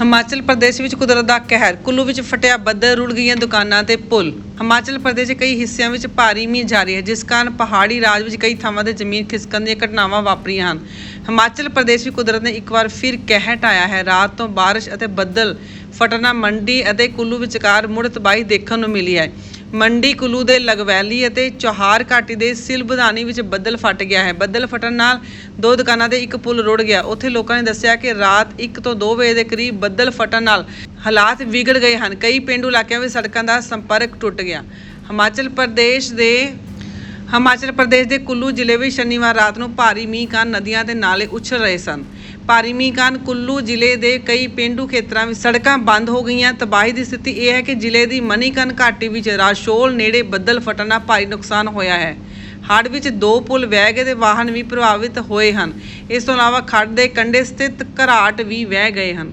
ਹਿਮਾਚਲ ਪ੍ਰਦੇਸ਼ ਵਿੱਚ ਕੁਦਰਤ ਦਾ ਕਹਿਰ, ਕੁੱਲੂ ਵਿੱਚ ਫਟਿਆ ਬੱਦਲ, ਰੁੜ ਗਈਆਂ ਦੁਕਾਨਾਂ ਤੇ ਪੁਲ। ਹਿਮਾਚਲ ਪ੍ਰਦੇਸ਼ ਦੇ ਕਈ ਹਿੱਸਿਆਂ ਵਿੱਚ ਭਾਰੀ ਮੀਂਹ ਜਾਰੀ ਹੈ, ਜਿਸ ਕਾਰਨ ਪਹਾੜੀ ਰਾਜ ਵਿੱਚ ਕਈ ਥਾਵਾਂ ਤੇ ਜ਼ਮੀਨ ਖਿਸਕਣ ਦੀਆਂ ਘਟਨਾਵਾਂ ਵਾਪਰੀਆਂ ਹਨ। ਹਿਮਾਚਲ ਪ੍ਰਦੇਸ਼ ਵਿੱਚ ਕੁਦਰਤ ਨੇ ਇੱਕ ਵਾਰ ਫਿਰ ਕਹਿਰ ਢਾਇਆ ਹੈ। ਰਾਤ ਤੋਂ ਬਾਰਿਸ਼ ਅਤੇ ਬੱਦਲ ਫਟਣਾ, ਮੰਡੀ ਅਤੇ ਕੁੱਲੂ ਵਿਚਕਾਰ ਮੁੜ ਤਬਾਹੀ ਦੇਖਣ ਨੂੰ ਮਿਲੀ ਹੈ। ਮੰਡੀ ਕੁੱਲੂ ਦੇ ਲਗਵੈਲੀ ਅਤੇ ਚੌਹਾਰ ਘਾਟੀ ਦੇ ਸਿਲਬਧਾਨੀ ਵਿੱਚ ਬੱਦਲ ਫਟ ਗਿਆ ਹੈ। ਬੱਦਲ ਫਟਣ ਨਾਲ ਦੋ ਦੁਕਾਨਾਂ ਤੇ ਇੱਕ ਪੁਲ ਰੁੜ ਗਿਆ। ਉੱਥੇ ਲੋਕਾਂ ਨੇ ਦੱਸਿਆ ਕਿ ਰਾਤ 1 ਤੋਂ 2 ਵਜੇ ਦੇ ਕਰੀਬ ਬੱਦਲ ਫਟਣ ਨਾਲ ਹਾਲਾਤ ਵਿਗੜ ਗਏ ਹਨ। ਕਈ ਪਿੰਡੂ ਇਲਾਕਿਆਂ ਵਿੱਚ ਸੜਕਾਂ ਦਾ ਸੰਪਰਕ ਟੁੱਟ ਗਿਆ। ਹਿਮਾਚਲ ਪ੍ਰਦੇਸ਼ ਦੇ ਹਿਮਾਚਲ ਪ੍ਰਦੇਸ਼ ਦੇ ਕੁੱਲੂ ਜ਼ਿਲ੍ਹੇ ਵਿੱਚ ਸ਼ਨੀਵਾਰ ਰਾਤ ਨੂੰ ਭਾਰੀ ਮੀਂਹ ਕਾਰਨ ਨਦੀਆਂ ਤੇ ਨਾਲੇ ਉਛਲ ਰਹੇ ਸਨ। ਭਾਰੀ ਮੀਂਹ ਕਾਰਨ ਕੁੱਲੂ ਜ਼ਿਲ੍ਹੇ ਦੇ ਕਈ ਪਿੰਡੂ ਖੇਤਰਾਂ ਵਿੱਚ ਸੜਕਾਂ ਬੰਦ ਹੋ ਗਈਆਂ। ਤਬਾਹੀ ਦੀ ਸਥਿਤੀ ਇਹ ਹੈ ਕਿ ਜ਼ਿਲ੍ਹੇ ਦੀ ਮਨੀਕਰਨ ਘਾਟੀ ਵਿੱਚ ਰਾਸ਼ੋਲ ਨੇੜੇ ਬੱਦਲ ਫਟਣ ਨਾਲ ਭਾਰੀ ਨੁਕਸਾਨ ਹੋਇਆ ਹੈ। ਹੜ੍ਹ ਵਿੱਚ ਦੋ ਪੁਲ ਵਹਿ ਗਏ ਤੇ ਵਾਹਨ ਵੀ ਪ੍ਰਭਾਵਿਤ ਹੋਏ ਹਨ। ਇਸ ਤੋਂ ਇਲਾਵਾ ਖੱਡ ਦੇ ਕੰਢੇ ਸਥਿਤ ਘਰਾਟ ਵੀ ਵਹਿ ਗਏ ਹਨ।